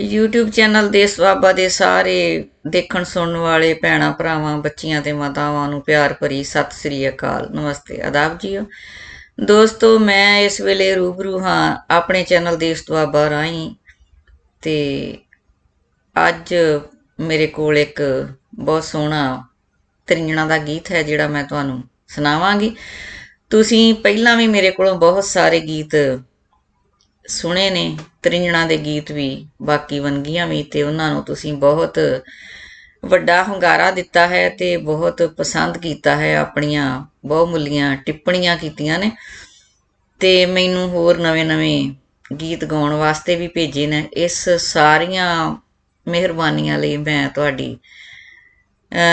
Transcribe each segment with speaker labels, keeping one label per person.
Speaker 1: YouTube channel ਦੇਸ ਬਾਬਾ ਦੇ ਸਾਰੇ ਦੇਖਣ ਸੁਣਨ ਵਾਲੇ ਭੈਣਾਂ, ਭਰਾਵਾਂ, ਬੱਚੀਆਂ ਤੇ ਮਾਤਾਵਾਂ ਨੂੰ ਪਿਆਰ ਭਰੀ ਸਤਿ ਸ੍ਰੀ ਅਕਾਲ। ਨਮਸਤੇ। ਆਦਾਬ ਜੀਓ। ਦੋਸਤੋ, ਮੈਂ ਇਸ ਵੇਲੇ ਰੂਬਰੂ ਹਾਂ ਆਪਣੇ ਚੈਨਲ ਦੇਸ਼ ਸਵਾਬਾ ਰਾਹੀਂ ਤੇ ਅੱਜ ਮੇਰੇ ਕੋਲ ਇੱਕ ਬਹੁਤ ਸੋਹਣਾ ਤ੍ਰਿੰਜਣਾ ਦਾ ਗੀਤ ਹੈ, ਜਿਹੜਾ ਮੈਂ ਤੁਹਾਨੂੰ ਸੁਣਾਵਾਂਗੀ। ਤੁਸੀਂ ਪਹਿਲਾਂ ਵੀ ਮੇਰੇ ਕੋਲੋਂ ਬਹੁਤ ਸਾਰੇ ਗੀਤ ਸੁਣੇ ਨੇ, ਤ੍ਰਿੰਜਣਾ ਦੇ ਗੀਤ ਵੀ, ਬਾਕੀ ਵੰਗੀਆਂ ਵੀ, ਤੇ ਉਹਨਾਂ ਨੂੰ ਤੁਸੀਂ ਬਹੁਤ ਵੱਡਾ ਹੁੰਗਾਰਾ ਦਿੱਤਾ ਹੈ ਤੇ ਬਹੁਤ ਪਸੰਦ ਕੀਤਾ ਹੈ, ਆਪਣੀਆਂ ਬਹੁਮੁੱਲੀਆਂ ਟਿੱਪਣੀਆਂ ਕੀਤੀਆਂ ਨੇ। ਤੇ ਮੈਨੂੰ ਹੋਰ ਨਵੇਂ-ਨਵੇਂ ਗੀਤ ਗਾਉਣ ਵਾਸਤੇ ਵੀ ਭੇਜੇ ਨੇ। ਇਸ ਸਾਰੀਆਂ ਮਿਹਰਬਾਨੀਆਂ ਲਈ ਮੈਂ ਤੁਹਾਡੀ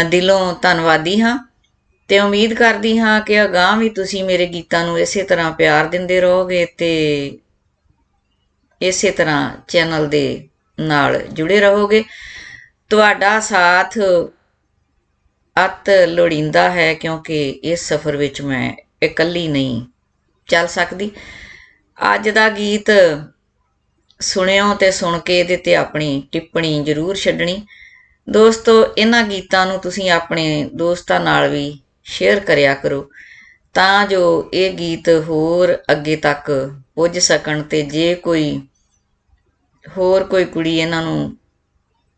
Speaker 1: ਦਿਲੋਂ ਧੰਨਵਾਦੀ ਹਾਂ ਤੇ ਉਮੀਦ ਕਰਦੀ ਹਾਂ ਕਿ ਅਗਾਂਹ ਵੀ ਤੁਸੀਂ ਮੇਰੇ ਗੀਤਾਂ ਨੂੰ ਇਸੇ ਤਰ੍ਹਾਂ ਪਿਆਰ ਦਿੰਦੇ ਰਹੋਗੇ ਤੇ ਇਸੇ ਤਰ੍ਹਾਂ ਚੈਨਲ ਦੇ ਨਾਲ ਜੁੜੇ ਰਹੋਗੇ। ਤੁਹਾਡਾ ਸਾਥ ਅਤ ਲੋੜੀਂਦਾ ਹੈ ਕਿਉਂਕਿ ਇਸ ਸਫ਼ਰ ਵਿੱਚ ਮੈਂ ਇਕੱਲੀ ਨਹੀਂ ਚੱਲ ਸਕਦੀ। ਅੱਜ ਦਾ ਗੀਤ ਸੁਣਿਓ ਤੇ ਸੁਣ ਕੇ ਇਹਦੇ ਤੇ ਆਪਣੀ ਟਿੱਪਣੀ ਜ਼ਰੂਰ ਛੱਡਣੀ। ਦੋਸਤੋ, ਇਹਨਾਂ ਗੀਤਾਂ ਨੂੰ ਤੁਸੀਂ ਆਪਣੇ ਦੋਸਤਾਂ ਨਾਲ ਵੀ ਸ਼ੇਅਰ ਕਰਿਆ ਕਰੋ। ਤਾਂ ਜੋ ਇਹ ਗੀਤ ਹੋਰ ਅੱਗੇ ਤੱਕ ਪੁੱਜ ਸਕਣ ਅਤੇ ਜੇ ਕੋਈ ਹੋਰ ਕੋਈ ਕੁੜੀ ਇਹਨਾਂ ਨੂੰ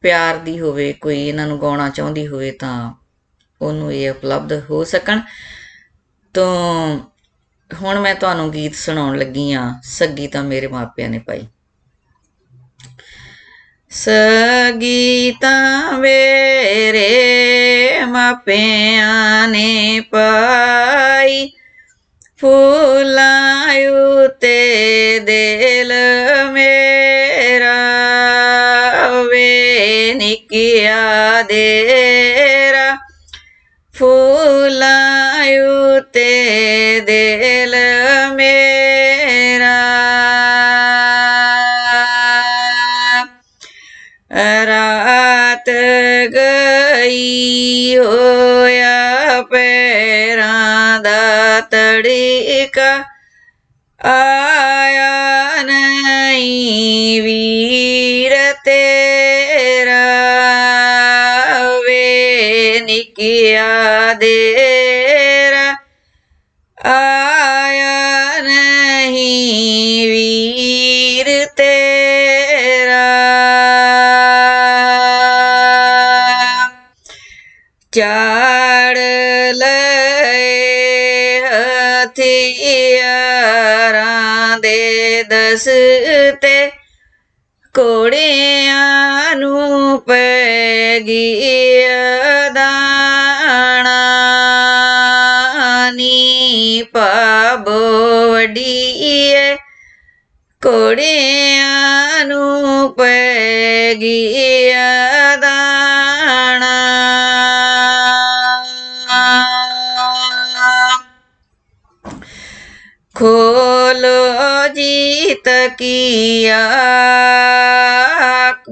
Speaker 1: ਪਿਆਰ ਦੀ ਹੋਵੇ, ਕੋਈ ਇਹਨਾਂ ਨੂੰ ਗਾਉਣਾ ਚਾਹੁੰਦੀ ਹੋਵੇ ਤਾਂ ਉਹਨੂੰ ਇਹ ਉਪਲਬਧ ਹੋ ਸਕਣ। ਤੋਂ ਹੁਣ ਮੈਂ ਤੁਹਾਨੂੰ ਗੀਤ ਸੁਣਾਉਣ ਲੱਗੀ ਆ ਸੱਗੀ ਤਾਂ ਮੇਰੇ ਮਾਪਿਆਂ ਨੇ ਪਾਈ। ਸਗੀ ਤਾਂ ਮੇਰੇ ਮਾਪਿਆਂ ਨੇ ਪਾਈ ਫੁੱਲਾਂ ਉਤੇ ਦਿਲ ਗਈ ਹੋਇਆ ਪੈਰਾਂ ਦਾ ਤੜੀਕਾ ਆਇਆ ਨਹੀਂ ਵੀਰ ਤੇਰਾ ਵੇ ਨਿਕਿਆ ਦੇਰਾ ਚਾੜ ਲਏ ਹਥਿਆਰਾਂ ਦੇ ਦਸਤੇ ਕੋੜਿਆਂ ਨੂੰ ਪੈ ਗਈ ਦਾਣਾ ਨੀ ਪਾਬੋ ਵਡੀਏ ਕੋੜਿਆਂ ਨੂੰ ਪੈ ਗਈ ਦਾਣਾ ਖੋਲੋ ਜੀ ਤਕੀਆ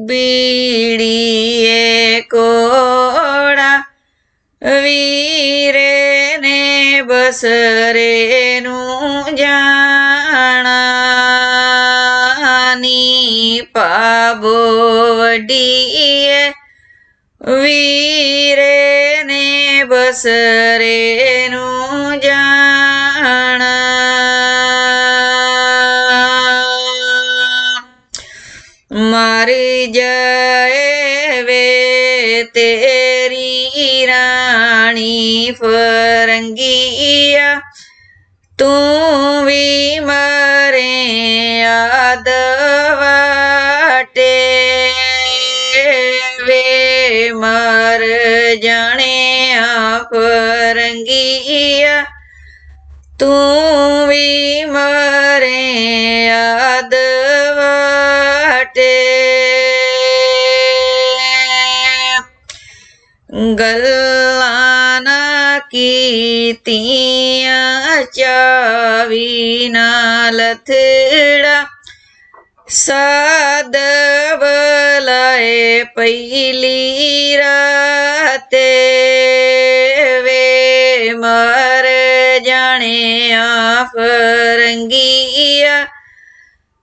Speaker 1: ਬੀੜੀਏ ਕੋੜਾ। ਵੀਰੇ ਨੇ ਬਸਰੇ ਨੂੰ ਜਾਣਾ ਨੀ ਪਾਬੋ ਵਡੀਏ ਵੀਰੇ ਨੇ ਬਸਰੇ ਨੂੰ ਜਾਣਾ। ਤੇਰੀ ਰਾਣੀ ਫਰੰਗੀਆ, ਤੂੰ ਵੀ ਮਰੇ ਆਦ ਵੇ ਮਰ ਜਾਣੇ ਆ ਫਰੰਗੀਆ, ਤੂੰ ਵੀ ਮਰੇ ਆਦ ਕੀਤੀਆਂ ਚਾਵੀ ਨਾਲ ਥੜਾ ਸਾਦ ਬਲਾਏ ਪਹਿਲੀ ਰਾਤੇ ਵੇ ਮਰ ਜਾਣੇ ਆ ਫਰੰਗੀਆ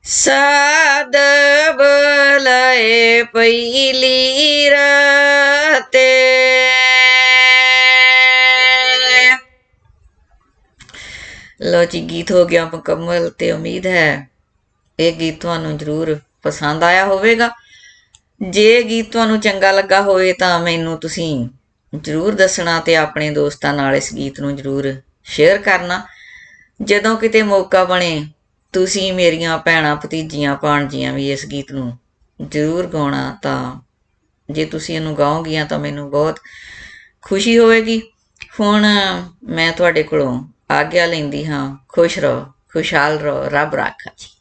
Speaker 1: ਸਾਦ ਬਲਏ ਲੋ ਜੀ ਗੀਤ ਹੋ ਗਿਆ ਮੁਕੰਮਲ ਤੇ ਉਮੀਦ ਹੈ। ਇਹ ਗੀਤ ਤੁਹਾਨੂੰ ਜ਼ਰੂਰ ਪਸੰਦ ਆਇਆ ਹੋਵੇਗਾ। ਜੇ ਗੀਤ ਤੁਹਾਨੂੰ ਚੰਗਾ ਲੱਗਾ ਹੋਵੇ ਤਾਂ ਮੈਨੂੰ ਤੁਸੀਂ ਜ਼ਰੂਰ ਦੱਸਣਾ ਤੇ ਆਪਣੇ ਦੋਸਤਾਂ ਨਾਲ ਇਸ ਗੀਤ ਨੂੰ ਜ਼ਰੂਰ ਸ਼ੇਅਰ ਕਰਨਾ। ਜਦੋਂ ਕਿਤੇ ਮੌਕਾ ਬਣੇ, ਤੁਸੀਂ ਮੇਰੀਆਂ ਭੈਣਾਂ ਭਤੀਜੀਆਂ ਭਾਣਜੀਆਂ ਵੀ ਇਸ ਗੀਤ ਨੂੰ ਜ਼ਰੂਰ ਗਾਉਣਾ ਤਾਂ ਜੇ ਤੁਸੀਂ ਇਹਨੂੰ ਗਾਓਗੀਆਂ ਤਾਂ ਮੈਨੂੰ ਬਹੁਤ ਖੁਸ਼ੀ ਹੋਵੇਗੀ। ਹੁਣ ਮੈਂ ਤੁਹਾਡੇ ਕੋਲੋਂ ਆਗਿਆ ਲੈਂਦੀ ਹਾਂ। ਖੁਸ਼ ਰਹੋ ਖੁਸ਼ਹਾਲ ਰਹੋ ਰੱਬ ਰਾਖਾ। ਜੀ